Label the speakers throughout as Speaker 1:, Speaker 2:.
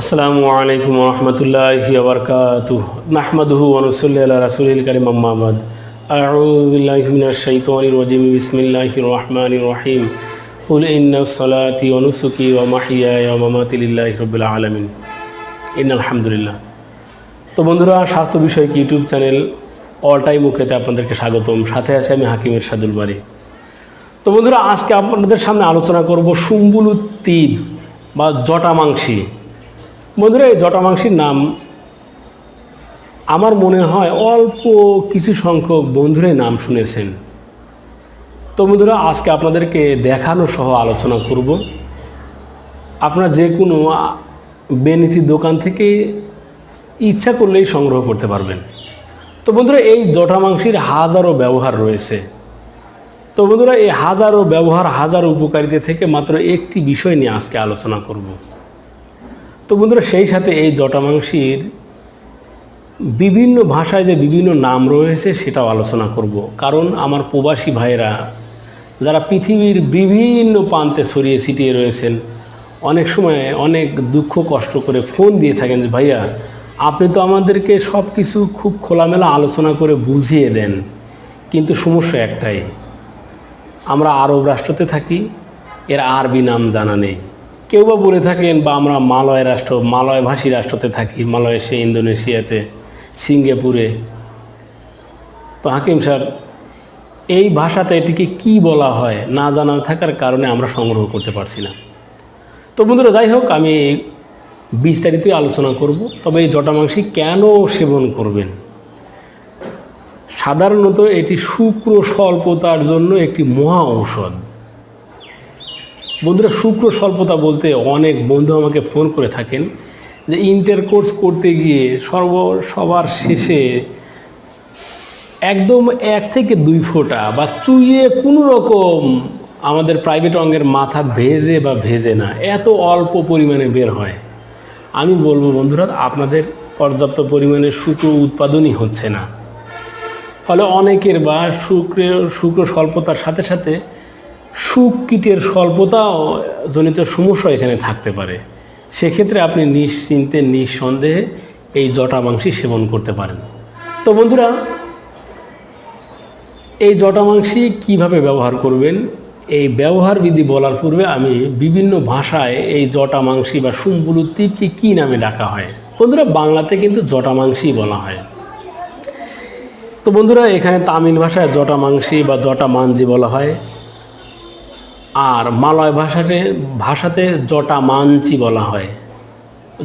Speaker 1: আসসালামু আলাইকুম রহমতুল্লাহি আবরকাত নাহমাদুহু অনুসল্লি আল্লাহ রাসুলিল করিম আম্মাবাদ আউবিল্লাহিমিনাশাইতানির রাজিম। বিসমিল্লাহির রহমানির রহিম। কুল ইন্না সলাতি অনুসুকি ওয়া মামাতি লিল্লাহি রাব্বিল আলামিন। ইন আলহামদুলিল্লাহ তো বন্ধুরা, স্বাস্থ্য বিষয়ক ইউটিউব চ্যানেল অল টাইম মুখেতে আপনাদেরকে স্বাগতম। সাথে আছে আমি হাকিমের সাদুল বাড়ি তো বন্ধুরা, আজকে আপনাদের সামনে আলোচনা করব সুম্বুলুত্তিব বা জটা জটামাংসী বন্ধুরা, এই জটামাংসীর নাম আমার মনে হয় অল্প কিছু সংখ্যক বন্ধুরাই নাম শুনেছেন। তো বন্ধুরা, আজকে আপনাদেরকে দেখানো সহ আলোচনা করব। আপনারা যে কোনো বেনীতি দোকান থেকে ইচ্ছা করলেই সংগ্রহ করতে পারবেন। তো বন্ধুরা, এই জটামাংসীর হাজারো ব্যবহার রয়েছে। তো বন্ধুরা, এই হাজারো ব্যবহার, হাজারো উপকারিতা থেকে মাত্র একটি বিষয় নিয়ে আজকে আলোচনা করব। তো বন্ধুরা সেই সাথে এই জটামাংসীর বিভিন্ন ভাষায় যে বিভিন্ন নাম রয়েছে সেটাও আলোচনা করব। কারণ আমার প্রবাসী ভাইয়েরা, যারা পৃথিবীর বিভিন্ন প্রান্তে ছড়িয়ে ছিটিয়ে রয়েছেন, অনেক সময় অনেক দুঃখ কষ্ট করে ফোন দিয়ে থাকেন যে, ভাইয়া, আপনি তো আমাদেরকে সব কিছু খুব খোলামেলা আলোচনা করে বুঝিয়ে দেন। কিন্তু সমস্যা একটাই, আমরা আরব রাষ্ট্রতে থাকি, এর আরবি নাম জানা নেই। কেউ বা বলে থাকেন বা আমরা মালয় রাষ্ট্র মালয় ভাষী রাষ্ট্রতে থাকি, মালয়েশিয়া, ইন্দোনেশিয়াতে, সিঙ্গাপুরে। তো হাকিম স্যার এই ভাষাতে এটিকে কি বলা হয় না জানা থাকার কারণে আমরা সংগ্রহ করতে পারছি না। তো বন্ধুরা, যাই হোক, আমি বিস্তারিত আলোচনা করব। তবে এই জটামাংসী কেন সেবন করবেন? সাধারণত এটি শুক্র স্বল্পতার জন্য একটি মহা ঔষধ। বন্ধুরা শুক্র স্বল্পতা বলতে অনেক বন্ধু আমাকে ফোন করে থাকেন যে ইন্টার কোর্স করতে গিয়ে সর্ব সবার শেষে একদম এক থেকে দুই ফোঁটা বা চুইয়ে কোনো রকম আমাদের প্রাইভেট অঙ্গের মাথা ভেজে বা ভেজে না, এত অল্প পরিমাণে বের হয়। আমি বলব বন্ধুরা, আপনাদের পর্যাপ্ত পরিমাণে শুক্র উৎপাদনই হচ্ছে না। ফলে অনেকের বা শুক্র শুক্র স্বল্পতার সাথে সাথে সুখ কীটের স্বল্পতাও জনিত সমস্যা এখানে থাকতে পারে। সেক্ষেত্রে আপনি নিশ্চিন্তে, নিঃসন্দেহে এই জটা জটামাংসী সেবন করতে পারেন। তো বন্ধুরা, এই জটামাংসী কীভাবে ব্যবহার করবেন? এই ব্যবহার বিধি বলার পূর্বে আমি বিভিন্ন ভাষায় এই জটামাংসী বা সুম্বুলু তীপকে কী নামে ডাকা হয়? বন্ধুরা, বাংলাতে কিন্তু জটামাংসী বলা হয়। তো বন্ধুরা, এখানে তামিল ভাষায় জটামাংসী বা জটা মানজি বলা হয়। আর মালয় ভাষাতে ভাষাতে জটা মানচি বলা হয়।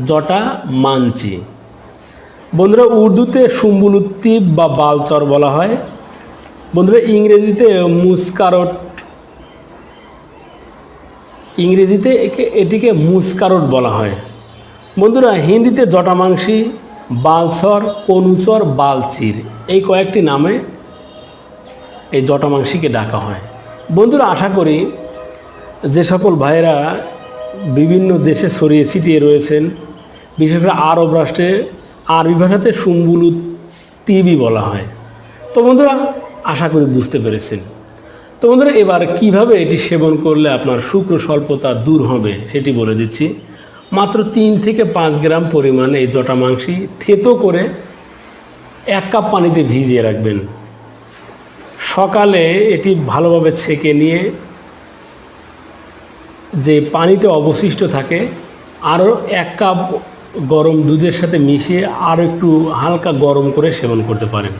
Speaker 1: জটা মানচি। বন্ধুরা, উর্দুতে সুম্বুলুত্তিব বা বালচর বলা হয়। বন্ধুরা, ইংরেজিতে মুসকারট। ইংরেজিতে একে এটিকে মুসকারট বলা হয়। বন্ধুরা, হিন্দিতে জটামাংসী বালসর কনুসর বালচির এই কয়েকটি নামে এই জটামাংসীকে ডাকা হয়। বন্ধুরা, আশা করি যে সকল ভাইয়েরা বিভিন্ন দেশে ছড়িয়ে ছিটিয়ে রয়েছেন, বিশেষ করে আরব রাষ্ট্রে, আরবি ভাষাতে সুম্বুলু তিবি বলা হয়। তো বন্ধুরা, আশা করি বুঝতে পেরেছেন। তো বন্ধুরা, এবার কীভাবে এটি সেবন করলে আপনার শুক্র স্বল্পতা দূর হবে সেটি বলে দিচ্ছি। মাত্র তিন থেকে পাঁচ গ্রাম পরিমাণে এই জটামাংসী থেতো করে এক কাপ পানিতে ভিজিয়ে রাখবেন। সকালে এটি ভালোভাবে ছেঁকে নিয়ে যে পানিটা অবশিষ্ট থাকে, আরও এক কাপ গরম দুধের সাথে মিশিয়ে আরও একটু হালকা গরম করে সেবন করতে পারেন।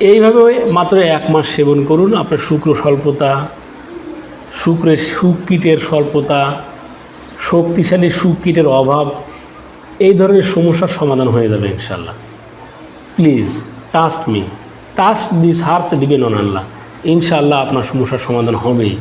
Speaker 1: এইভাবে মাত্র এক মাস সেবন করুন। আপনার শুক্র স্বল্পতা, শুক্রের সুখ কীটের স্বল্পতা, শক্তিশালী সুখ কীটের অভাব, এই ধরনের সমস্যার সমাধান হয়ে যাবে ইনশাল্লাহ please trust me trust this heart দিবেন অনাল্লাহ ইনশাল্লাহ আপনার সমস্যার সমাধান হবেই।